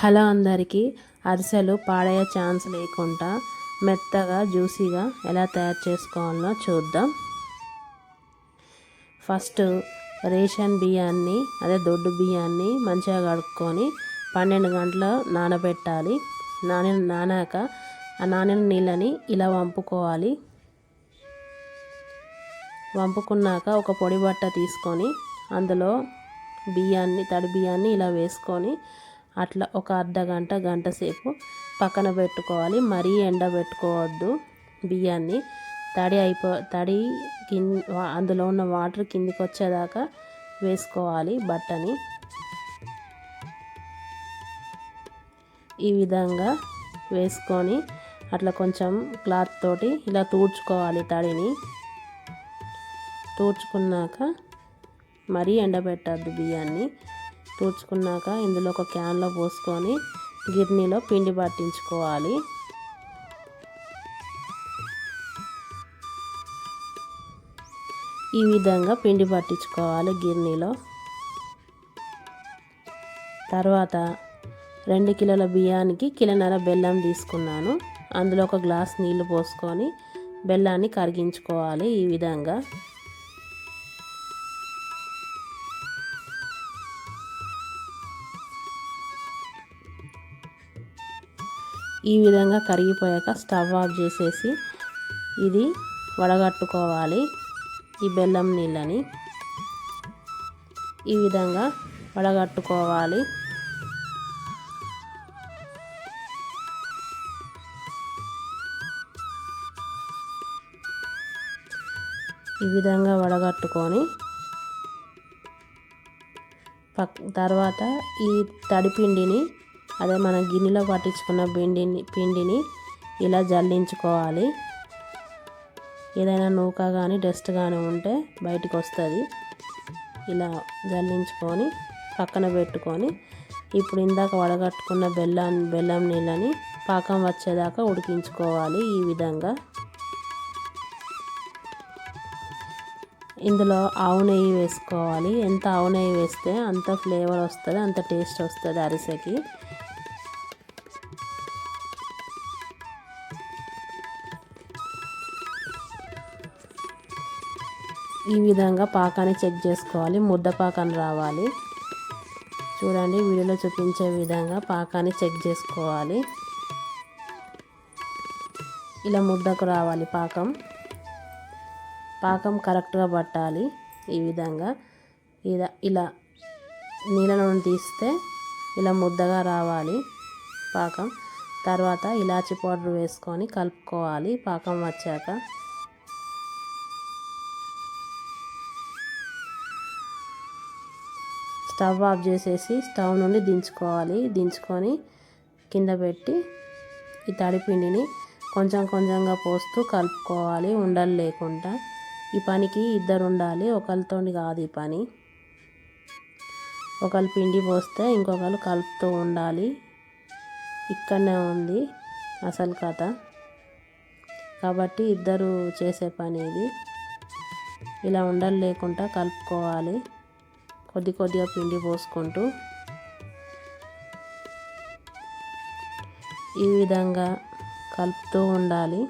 Hello అందరికీ అరిసెలు పాడయ్యే chance లేకుండా మెత్తగా జ్యూసీగా ఎలా తయారు చేసుకోవాలో చూద్దాం. ఫస్ట్ రేషన్ బియ్యాన్ని అదే దొడ్డు బియ్యాన్ని మంచిగా కడుక్కొని పన్నెండు గంటలు నానబెట్టాలి. నాని నానాక ఆ నానిన నీళ్ళని ఇలా వంపుకోవాలి. వంపుకున్నాక ఒక పొడి బట్ట తీసుకొని అందులో బియ్యాన్ని తడి బియ్యాన్ని ఇలా వేసుకొని అట్లా ఒక అర్ధ గంట గంట సేపు పక్కన పెట్టుకోవాలి. మరీ ఎండబెట్టుకోవద్దు బియ్యాన్ని. తడి అయిపో తడి కింద అందులో ఉన్న వాటర్ కిందికి వచ్చేదాకా వేసుకోవాలి బట్టని. ఈ విధంగా వేసుకొని అట్లా కొంచెం క్లాత్ తోటి ఇలా తూడ్చుకోవాలి తడిని. తూడ్చుకున్నాక మరీ ఎండబెట్టద్దు బియ్యాన్ని. తూడ్చుకున్నాక ఇందులో ఒక క్యాన్లో పోసుకొని గిర్నీలో పిండి పట్టించుకోవాలి. ఈ విధంగా పిండి పట్టించుకోవాలి గిర్నీలో. తర్వాత రెండు కిలోల బియ్యానికి కిలోన్నర బెల్లం తీసుకున్నాను. అందులో ఒక గ్లాస్ నీళ్ళు పోసుకొని బెల్లాన్ని కరిగించుకోవాలి ఈ విధంగా. ఈ విధంగా కరిగిపోయాక స్టవ్ ఆఫ్ చేసేసి ఇది వడగట్టుకోవాలి. ఈ బెల్లం నీళ్ళని ఈ విధంగా వడగట్టుకోవాలి. ఈ విధంగా వడగట్టుకొని పక్ తర్వాత ఈ తడిపిండిని అదే మనం గిన్నెలో పట్టించుకున్న పిండిని పిండిని ఇలా జల్లించుకోవాలి. ఏదైనా నూక కానీ డస్ట్ కానీ ఉంటే బయటకు వస్తుంది. ఇలా జల్లించుకొని పక్కన పెట్టుకొని ఇప్పుడు ఇందాక వడగట్టుకున్న బెల్లం బెల్లం నీళ్ళని పాకం వచ్చేదాకా ఉడికించుకోవాలి ఈ విధంగా. ఇందులో ఆవు నెయ్యి వేసుకోవాలి. ఎంత ఆవు నెయ్యి వేస్తే అంత ఫ్లేవర్ వస్తుంది అంత టేస్ట్ వస్తుంది అరిసెకి. ఈ విధంగా పాకాన్ని చెక్ చేసుకోవాలి. ముద్ద పాకాన్ని రావాలి. చూడండి వీడియోలో చూపించే విధంగా పాకాన్ని చెక్ చేసుకోవాలి. ఇలా ముద్దకు రావాలి పాకం. పాకం కరెక్ట్గా పట్టాలి ఈ విధంగా. ఇలా ఇలా నీళ్ళ తీస్తే ఇలా ముద్దగా రావాలి పాకం. తర్వాత ఇలాచి పౌడర్ వేసుకొని కలుపుకోవాలి పాకం వచ్చాక. స్టవ్ ఆఫ్ చేసేసి స్టవ్ నుండి దించుకోవాలి. దించుకొని కింద పెట్టి ఈ తడిపిండిని కొంచెం కొంచెంగా పోస్తూ కలుపుకోవాలి. ఉండలు లేకుండా. ఈ పనికి ఇద్దరు ఉండాలి. ఒకరితో కాదు ఈ పని. ఒకరు పిండి పోస్తే ఇంకొకరు కలుపుతూ ఉండాలి. ఇక్కడనే ఉంది అసలు కథ. కాబట్టి ఇద్దరు చేసే పని ఇది. ఇలా ఉండలు లేకుండా కలుపుకోవాలి. కొద్ది కొద్దిగా పిండి పోసుకుంటూ ఈ విధంగా కలుపుతూ ఉండాలి.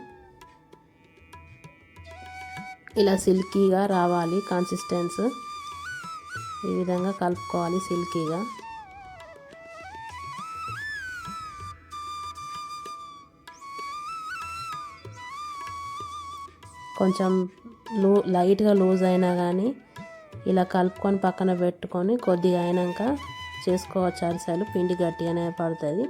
ఇలా సిల్కీగా రావాలి కన్సిస్టెన్స్ ఈ విధంగా కలుపుకోవాలి సిల్కీగా. కొంచెం లూ లైట్గా లూజ్ అయినా కానీ ఇలా కలుపుకొని పక్కన పెట్టుకొని కొద్దిగా అయినాక చేసుకోవచ్చు అరిసెలు పిండి గట్టిగానే పడుతుంది.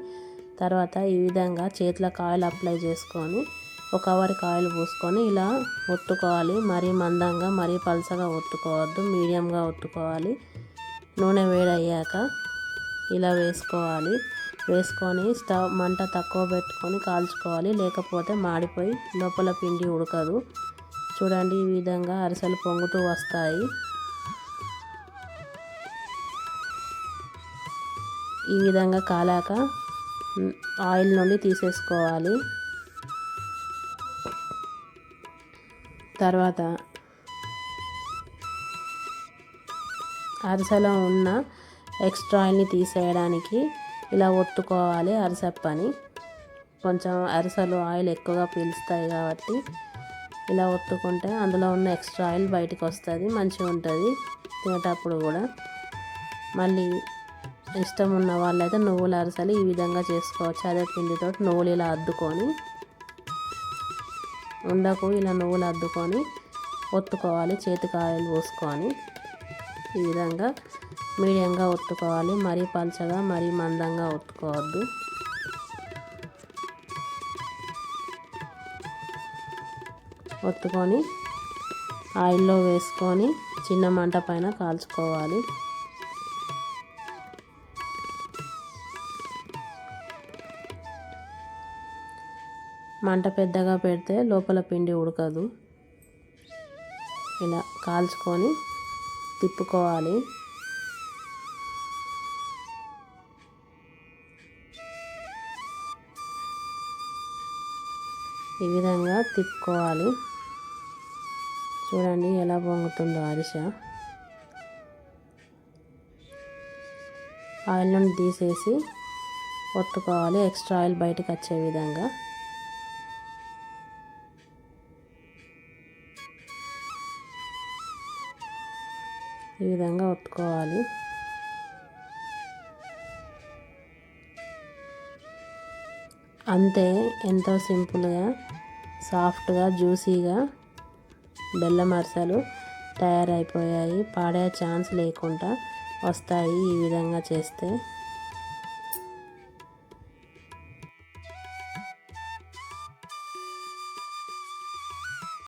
తర్వాత ఈ విధంగా చేతులకు ఆయిల్ అప్లై చేసుకొని ఒక అవర్కి ఆయిల్ పోసుకొని ఇలా ఒత్తుకోవాలి. మరీ మందంగా మరీ పలసగా ఒత్తుకోవద్దు. మీడియంగా ఒత్తుకోవాలి. నూనె వేడయ్యాక ఇలా వేసుకోవాలి. వేసుకొని స్టవ్ మంట తక్కువ పెట్టుకొని కాల్చుకోవాలి. లేకపోతే మాడిపోయి లోపల పిండి ఉడకదు. చూడండి ఈ విధంగా అరిసెలు పొంగుతూ వస్తాయి. ఈ విధంగా కాలాక ఆయిల్ నుండి తీసేసుకోవాలి. తర్వాత అరిసెలో ఉన్న ఎక్స్ట్రా ఆయిల్ని తీసేయడానికి ఇలా ఒత్తుకోవాలి అరిసెప్పని. కొంచెం అరిసెలు ఆయిల్ ఎక్కువగా పీలుస్తాయి కాబట్టి ఇలా ఒత్తుకుంటే అందులో ఉన్న ఎక్స్ట్రా ఆయిల్ బయటకు వస్తుంది మంచిగా ఉంటుంది తినేటప్పుడు కూడా. మళ్ళీ ఇష్టం ఉన్న వాళ్ళైతే నువ్వుల అరసలు ఈ విధంగా చేసుకోవచ్చు. అదే పిండితో నువ్వులు ఇలా అద్దుకొని ఉండకు ఇలా నువ్వులు అద్దుకొని ఒత్తుకోవాలి. చేతికి ఆయిల్ పోసుకొని ఈ విధంగా మీడియంగా ఒత్తుకోవాలి. మరీ పలచగా మరీ మందంగా ఒత్తుకోవద్దు. ఒత్తుకొని ఆయిల్లో వేసుకొని చిన్న మంట పైన కాల్చుకోవాలి. మంట పెద్దగా పెడితే లోపల పిండి ఉడకదు. ఇలా కాల్చుకొని తిప్పుకోవాలి. ఈ విధంగా తిప్పుకోవాలి. చూడండి ఎలా పొంగుతుందో అరిస. ఆయిల్ నుండి తీసేసి ఒత్తుకోవాలి. ఎక్స్ట్రా ఆయిల్ బయటకు వచ్చే విధంగా. ఈ విధంగా ఒత్తుకోవాలి. అంతే ఎంతో సింపుల్గా సాఫ్ట్గా జ్యూసీగా బెల్లం అరిసెలు తయారైపోయాయి. పాడే ఛాన్స్ లేకుండా వస్తాయి ఈ విధంగా చేస్తే.